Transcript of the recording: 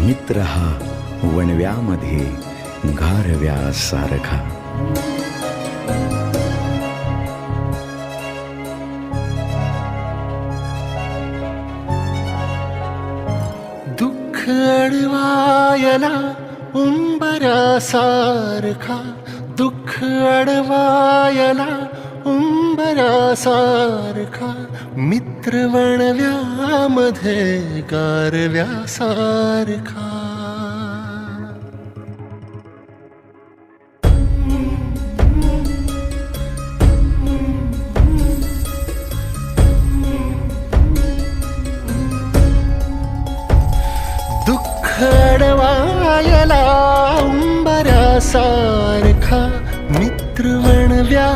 मित्र हा वणव्यामध्ये गारव्यासारखा दुःख अडवायला उंबरासारखा दुःख अडवायला उंबरासारखा मित्र वणव्यामध्ये गारव्यासारखा. दुःख अडवायला उंबऱ्यासारखा मित्रवण्या